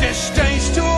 distance to